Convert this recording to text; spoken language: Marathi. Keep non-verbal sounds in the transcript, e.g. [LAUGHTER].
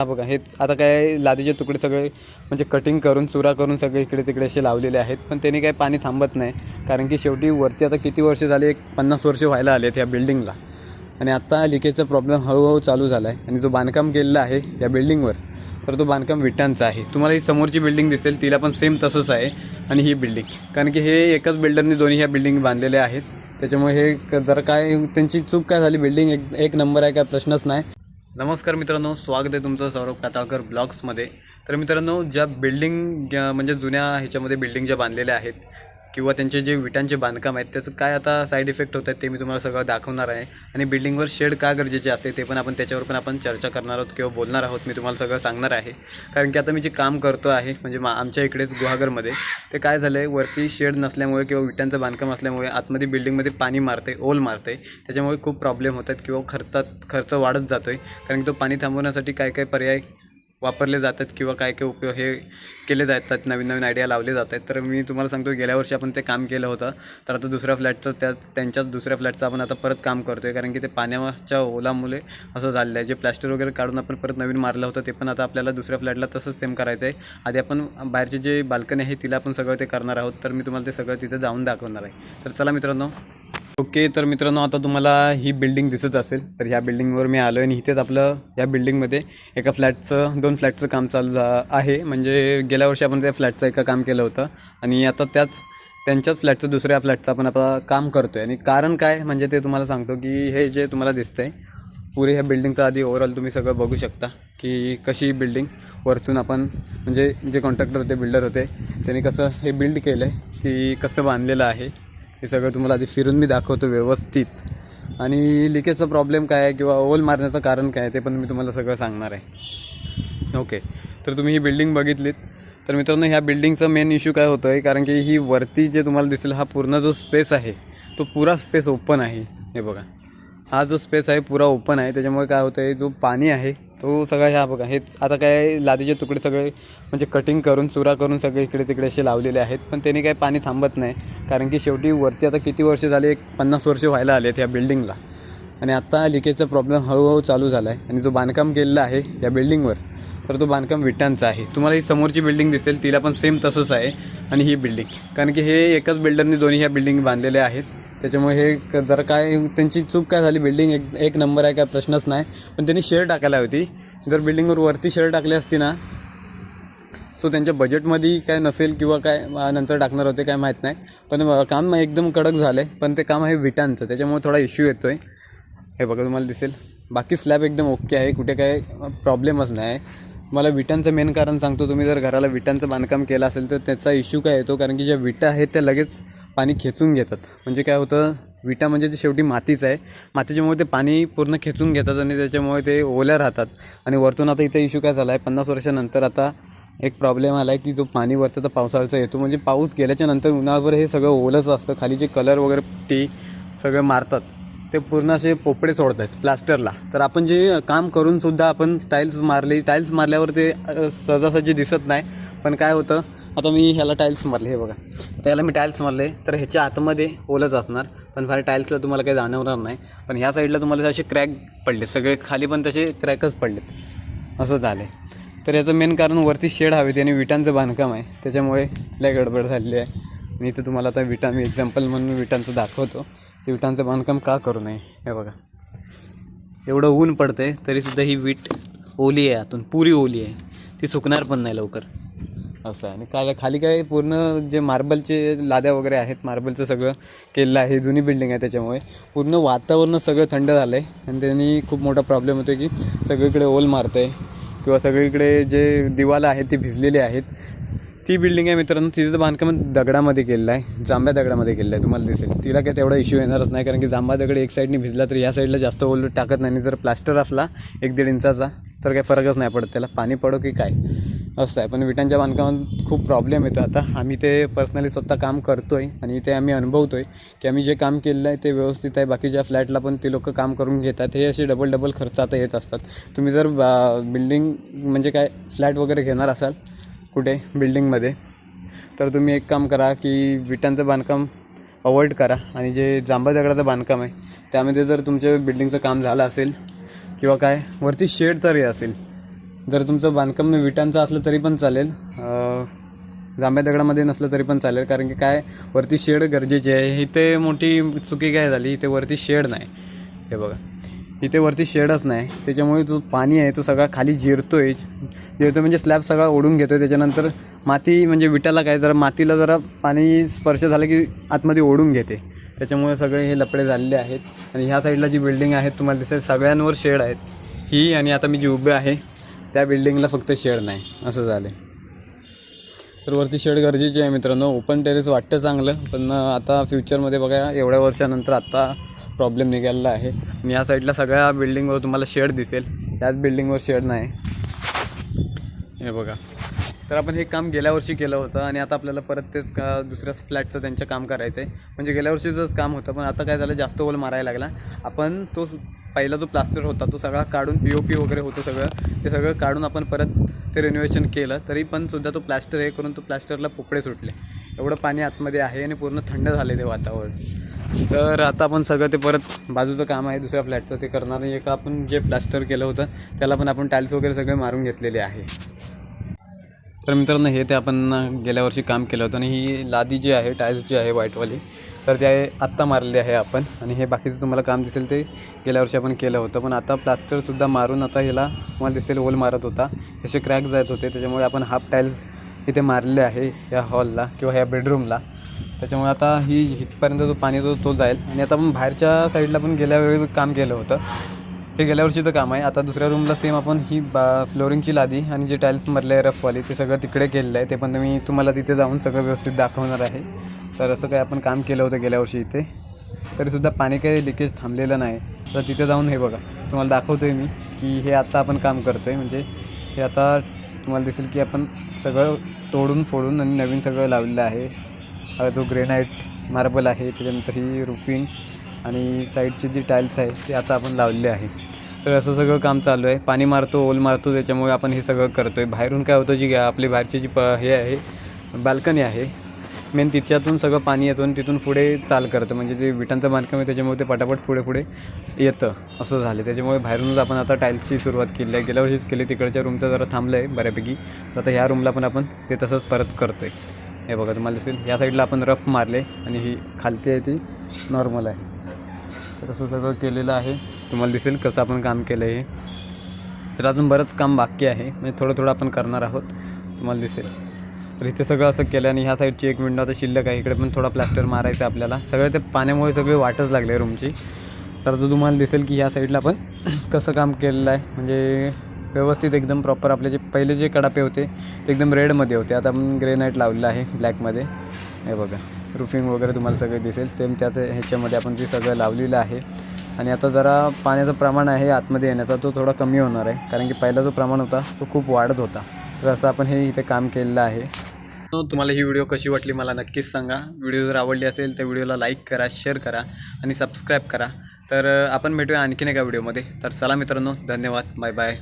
हा बघा हे आता काय लादीचे तुकडे सगळे म्हणजे कटिंग करून चुरा करून सगळे इकडे तिकडे असे लावलेले आहेत. पण त्यांनी काही पाणी थांबत नाही कारण की शेवटी वरती आता किती वर्ष झाले एक पन्नास वर्ष व्हायला आले आहेत या बिल्डिंगला आणि आता लिकेजचा प्रॉब्लेम हळूहळू चालू झाला आहे आणि जो बांधकाम केलेला आहे या बिल्डिंगवर तर तो बांधकाम विटांचा आहे. तुम्हाला ही समोरची बिल्डिंग दिसेल तिला पण सेम तसंच आहे आणि ही बिल्डिंग कारण की हे एकच बिल्डरने दोन्ही ह्या बिल्डिंग बांधलेल्या आहेत. त्याच्यामुळे हे जर काय त्यांची चूक काय झाली? बिल्डिंग एक एक नंबर आहे काय प्रश्नच नाही. नमस्कार मित्रांनो स्वागत आहे तुमचं सौरभ काताळकर ब्लॉग्समध्ये. तर मित्रांनो ज्या बिल्डिंग म्हणजे जुन्या ह्याच्यामध्ये बिल्डिंग ज्या बांधलेल्या आहेत किंवा त्यांचे जे विटांचे बांधकाम आहेत त्याचं काय आता साईड इफेक्ट होत आहेत ते मी तुम्हाला सगळं दाखवणार आहे. आणि बिल्डिंगवर शेड का गरजेचे असते ते पण आपण त्याच्यावर पण आपण चर्चा करणार आहोत किंवा बोलणार आहोत मी तुम्हाला सगळं सांगणार आहे. कारण की आता मी जे काम करतो आहे म्हणजे मा आमच्या इकडेच गुहागरमध्ये ते काय झालं आहे वरती शेड नसल्यामुळे किंवा विटांचं बांधकाम असल्यामुळे आतमध्ये बिल्डिंगमध्ये पाणी मारते ओल मारते त्याच्यामुळे खूप प्रॉब्लेम होतात किंवा खर्चात खर्च वाढत जातो आहे कारण की तो पाणी थांबवण्यासाठी काय काय पर्याय वापरले जातात किंवा काय काय उपयोग हे केले जातात नवीन नवीन आयडिया लावले जात आहेत तर मी तुम्हाला सांगतो गेल्या वर्षी आपण ते काम केलं होतं. तर आता दुसऱ्या फ्लॅटचं त्या त्यांच्याच दुसऱ्या फ्लॅटचं आपण आता परत काम करतो आहे कारण की ते पाण्याच्या ओलामुळे असं झालेलं आहे. जे प्लॅस्टर वगैरे काढून आपण परत नवीन मारलं होतं ते पण आता आपल्याला दुसऱ्या फ्लॅटला तसंच सेम करायचं आहे. आधी आपण बाहेरचे जे बाल्कनी आहे तिला आपण सगळं ते करणार आहोत. तर मी तुम्हाला ते सगळं तिथे जाऊन दाखवणार आहे. तर चला मित्रांनो ओके तर मित्रांनो आता तुम्हाला ही बिल्डिंग दिसत असेल. तर ह्या बिल्डिंगवर मी आलो आहे आणि इथेच आपलं या बिल्डिंगमध्ये एका फ्लॅटचं दोन फ्लॅटचं काम चालू आहे. म्हणजे गेल्या वर्षी आपण त्या फ्लॅटचं एका काम केलं होतं. आणि आता त्याच त्यांच्याच फ्लॅटचं दुसऱ्या फ्लॅटचं आपण आता काम करतो आहे आणि कारण काय? म्हणजे ते तुम्हाला सांगतो की हे जे तुम्हाला दिसतं आहे पुरे ह्या बिल्डिंगचं आधी ओव्हरऑल तुम्ही सगळं बघू शकता की कशी ही बिल्डिंग वरतून आपण म्हणजे जे कॉन्ट्रॅक्टर होते बिल्डर होते त्यांनी कसं हे बिल्ड केलं आहे की कसं बांधलेलं आहे. हे सगळं तुम्हाला आधी फिरून मी दाखवतो व्यवस्थित. आणि लिकेजचा प्रॉब्लेम काय आहे किंवा ओल मारण्याचं कारण काय आहे ते पण मी तुम्हाला सगळं सांगणार आहे. ओके तर तुम्ही ही बिल्डिंग बघितलीत. तर मित्रांनो ह्या बिल्डिंगचं मेन इश्यू काय होतं आहे कारण की ही वरती जे तुम्हाला दिसेल हा पूर्ण जो स्पेस आहे तो पुरा स्पेस ओपन आहे. हे बघा. हा जो स्पेस आहे पुरा ओपन आहे. त्याच्यामुळे काय होतं आहे जो पाणी आहे तो सगळा ह्या बघा हे आता काय लादीचे तुकडे सगळे म्हणजे कटिंग करून चुरा करून सगळे इकडे तिकडे असे लावलेले आहेत पण त्यांनी काही पाणी थांबत नाही. कारण की शेवटी वरती आता किती वर्ष झाले एक पन्नास वर्ष व्हायला आले आहेत या बिल्डिंगला आणि आत्ता लिकेजचा प्रॉब्लेम हळूहळू चालू झाला आहे आणि जो बांधकाम केलेला आहे या बिल्डिंगवर तर तो बांधकाम विटांचा आहे. तुम्हाला ही समोरची बिल्डिंग दिसेल तिला पण सेम तसंच आहे. आणि ही बिल्डिंग कारण की हे एकाच बिल्डरने दोन्ही ह्या बिल्डिंग बांधलेल्या आहेत. त्याच्यामुळे हे क- काय त्यांची चूक काय झाली बिल्डिंग एक एक नंबर आहे काय प्रश्नच नाही. पण त्यांनी शेअर टाकायला होती. जर बिल्डिंगवर वरती शेअर टाकली असती ना सो त्यांच्या बजेटमध्ये काय नसेल किंवा काय नंतर टाकणार होते काय माहीत नाही. पण काम एकदम कडक झालं आहे पण ते काम आहे विटांचं. त्याच्यामुळे थोडा इश्यू येतो आहे हे बघा तुम्हाला दिसेल. बाकी स्लॅब एकदम ओके आहे. कुठे काय प्रॉब्लेमच नाही. मला विटांचं मेन कारण सांगतो. तुम्ही जर घराला विटांचं बांधकाम केलं असेल तर त्याचा इश्यू काय येतो? कारण की ज्या विटा आहेत त्या लगेच पाणी खेचून घेतात. म्हणजे काय होतं विटा म्हणजे ते शेवटी मातीच आहे. मातीच्यामुळे ते पाणी पूर्ण खेचून घेतात आणि त्याच्यामुळे ते ओल्या राहतात. आणि वरतून आता इथं इश्यू काय झाला आहे पन्नास वर्षानंतर आता एक प्रॉब्लेम आला आहे की जो पाणी वरतं तर पावसाळ्याचा येतो. म्हणजे पाऊस गेल्याच्यानंतर उन्हाळ्यावर हे सगळं ओलंच असतं. खाली जे कलर वगैरे टी सगळं मारतात. ते पूर्ण असे पोपडे सोडत आहेत प्लास्टरला तर आपण जे काम करूनसुद्धा आपण टाईल्स मारली टाईल्स मारल्यावर ते सहजासहजी दिसत नाही. पण काय होतं आता मी ह्याला टाईल्स मारले हे बघा. त्याला मी टाईल्स मारले. तर ह्याच्या आतमध्ये ओलंच असणार. पण फार टाईल्सला तुम्हाला काही जाणवणार नाही. पण ह्या साईडला तुम्हाला असे क्रॅक पडले. सगळे खाली पण तसे क्रॅकच पडलेत. असं झालं आहे तर याचं मेन कारण वरती शेड हवे आणि विटांचं बांधकाम आहे. त्याच्यामुळे लय गडबड झालेली आहे. आणि इथं तुम्हाला आता विटा मी एक्झाम्पल म्हणून विटांचं दाखवतो. की विटांचं बांधकाम का करू नये? हे बघा. एवढं ऊन पडतं आहे तरीसुद्धा ही वीट ओली आहे आतून. पुरी ओली आहे. ती सुकणार पण नाही लवकर. असं आहे. आणि काय खाली काय पूर्ण जे मार्बलचे लाद्या वगैरे आहेत मार्बलचं सगळं केलेलं आहे जुनी बिल्डिंग आहे त्याच्यामुळे. पूर्ण वातावरण सगळं थंड झालं आहे आणि त्यांनी खूप मोठा प्रॉब्लेम होतो की सगळीकडे ओल मारतं आहे किंवा सगळीकडे जे दिवाला आहेत ती भिजलेली आहेत. ती बिल्डिंग आहे मित्रांनो तिचं बांधकाम दगडामध्ये केलेलं आहे. जांभ्या दगडामध्ये केलेलं आहे तुम्हाला दिसेल. तिला काही तेवढा इश्यू येणारच नाही कारण की जांभा दगड एक साईडने भिजला तर या साईडला जास्त ओल टाकत नाही. जर प्लास्टर असला एक दीड इंचाचा तर काही फरकच नाही पडत त्याला. पाणी पडो की काय? असं आहे. पण विटांच्या बांधकामात खूप प्रॉब्लेम येतो. आता आम्ही ते पर्सनली स्वतः काम करतो आहे आणि ते आम्ही अनुभवतो आहे की आम्ही जे काम केलेलं आहे ते व्यवस्थित आहे. बाकीच्या फ्लॅटला पण ते लोक काम करून घेतात. हे असे डबल डबल खर्च आता येत असतात. तुम्ही जर बिल्डिंग म्हणजे काय फ्लॅट वगैरे घेणार असाल कुठे? बिल्डिंगमध्ये तर तुम्ही एक काम करा की विटांचं बांधकाम अवॉइड करा आणि जे जांबा दगडाचं बांधकाम आहे त्यामध्ये जर तुमच्या बिल्डिंगचं काम झालं असेल किंवा काय वरती शेड तरी असेल जर तुमचं बांधकाम विटांचं असलं तरी पण चालेल. जांभ्या दगडामध्ये नसलं तरी पण चालेल. कारण की काय वरती शेड गरजेची आहे. इथे मोठी चुकी काय झाली इथे वरती शेड नाही. हे बघा. इथे वरती शेडच नाही. त्याच्यामुळे जो पाणी आहे तो सगळा खाली जिरतो आहे जिरतो म्हणजे स्लॅब सगळा ओढून घेतो आहे त्याच्यानंतर माती म्हणजे विटाला काय जरा मातीला जरा पाणी स्पर्श झालं की आतमध्ये ओढून घेते. त्याच्यामुळे सगळे हे लपडे झालेले आहेत. आणि ह्या साईडला जी बिल्डिंग आहेत तुम्हाला दिसेल सगळ्यांवर शेड आहेत. ही आणि आता मी जी उभे आहे त्या बिल्डिंगला फक्त शेड नाही असं झालं तर वरती शेड गरजेची आहे मित्रांनो. ओपन टेरेस वाटतं चांगलं पण आता फ्युचरमध्ये बघा एवढ्या वर्षानंतर आता प्रॉब्लेम निघालेला आहे. आणि या साईडला सगळ्या बिल्डिंगवर तुम्हाला शेड दिसेल. त्याच बिल्डिंगवर शेड नाही. हे बघा. तर आपण हे काम गेल्या वर्षी केलं होतं आणि आता आपल्याला परत तेच का दुसऱ्या फ्लॅटचं त्यांचं काम करायचं आहे म्हणजे गेल्या वर्षीचंच काम होतं पण आता काय झालं जास्त ओल मारायला लागला. आपण तो पहिला जो प्लास्टर होता तो सगळा काढून पी ओ पी वगैरे होतं सगळं. ते सगळं काढून आपण परत ते रिनोव्हेशन केलं तरी पण सुद्धा तो प्लास्टर हे करून तो प्लास्टरला पोपडे सुटले. एवढं पाणी आतमध्ये आहे आणि पूर्ण थंड झाले ते वातावरण. तर आता आपण सगळं ते परत बाजूचं काम आहे दुसऱ्या फ्लॅटचं ते करणार नाही एक आपण जे प्लास्टर केलं होतं त्याला पण आपण टाईल्स वगैरे सगळे मारून घेतलेले आहे. तर मित्रांनो हे ते आपण गेल्या वर्षी काम केलं होतं आणि ही लादी जी आहे टाईल्स जी आहे व्हाईटवाली तर ते आहे आत्ता मारले आहे आपण आणि हे बाकीचं तुम्हाला काम दिसेल ते गेल्या वर्षी आपण केलं होतं. पण आता प्लास्टरसुद्धा मारून आता ह्याला तुम्हाला दिसेल होल मारत होता. असे क्रॅक जात होते त्याच्यामुळे आपण हाफ टाईल्स इथे मारले आहे या हॉलला किंवा ह्या बेडरूमला. त्याच्यामुळे आता ही इथपर्यंत जो पाणी जो तो जाईल आणि आता आपण बाहेरच्या साईडला पण गेल्या वेळी काम केलं होतं. हे गेल्या वर्षीचं काम आहे. आता दुसऱ्या रूमला सेम आपण ही बा फ्लोरिंगची लादी आणि जे टाईल्स मरले आहे रफवाली ते सगळं तिकडे केलेलं आहे. ते पण मी तुम्हाला तिथे जाऊन सगळं व्यवस्थित दाखवणार आहे. तर असं काय आपण काम केलं होतं गेल्या वर्षी इथे. तरीसुद्धा पाणी काही लिकेज थांबलेलं नाही. तर तिथे जाऊन हे बघा. तुम्हाला दाखवतो आहे मी की हे आता आपण काम करतो आहे म्हणजे हे आता तुम्हाला दिसेल की आपण सगळं तोडून फोडून आणि नवीन सगळं लावलेलं आहे. हा जो ग्रेनाईट मार्बल आहे त्याच्यानंतर ही रुफिंग आणि साईडचे जे टाईल्स आहे ते आता आपण लावलेले आहे. तर असं सगळं काम चालू आहे. पाणी मारतो ओल मारतो त्याच्यामुळे आपण हे सगळं करतो आहे बाहेरून काय होतं जी आपली बाहेरची जी प हे आहे बाल्कनी आहे मेन तिच्यातून सगळं पाणी येतं आणि तिथून पुढे चाल करतं. म्हणजे जे विटांचं बांधकाम आहे त्याच्यामुळे ते पटापट पुढे पुढे येतं. असं झालं. त्याच्यामुळे बाहेरूनच आपण आता टाईल्सची सुरुवात केली आहे. गेल्या वर्षीच केली. तिकडच्या रूमचं जरा थांबलं आहे बऱ्यापैकी. तर आता ह्या रूमला पण आपण ते तसंच परत करतो आहे हे बघा तुम्हाला दिसेल. ह्या साईडला आपण रफ मारले आणि ही खालती आहे ती नॉर्मल आहे. तर असं सगळं केलेलं आहे. तुम्हाला दिसेल कसं आपण काम केलं आहे हे. तर अजून बरंच काम बाकी आहे. म्हणजे थोडं थोडं आपण करणार आहोत. तुम्हाला दिसेल. तर इथे सगळं असं केलं आणि ह्या साईडची एक विंडो आता शिल्लक आहे. इकडे पण थोडा प्लास्टर मारायचं आपल्याला. सगळं ते पाण्यामुळे सगळे वाटच लागले रूमची. तर आता तुम्हाला दिसेल की ह्या साईडला आपण [CLEARS THROAT] कसं काम केलेलं आहे. म्हणजे व्यवस्थित एकदम प्रॉपर आपले जे पहिले जे कडापे होते ते एकदम रेडमध्ये होते. आता आपण ग्रेनाईट लावलेलं आहे ब्लॅकमध्ये हे बघा. रुफिंग वगैरे तुम्हाला सगळं दिसेल. सेम त्याचं ह्याच्यामध्ये आपण ते सगळं लावलेलं आहे. आणि आता जरा पाण्याचं प्रमाण आहे आतमध्ये येण्याचा तो थोडा कमी होणार आहे. कारण की पहिला जो प्रमाण होता तो खूप वाढत होता. तर असं आपण हे इथे काम केलेलं आहे. तुम्हाला ही व्हिडिओ कशी वाटली मला नक्कीच सांगा. व्हिडिओ जर आवडली असेल तर व्हिडिओला लाईक करा शेअर करा आणि सबस्क्राईब करा. तर आपण भेटूया आणखीन एका व्हिडिओमध्ये. तर चला मित्रांनो धन्यवाद. Bye bye.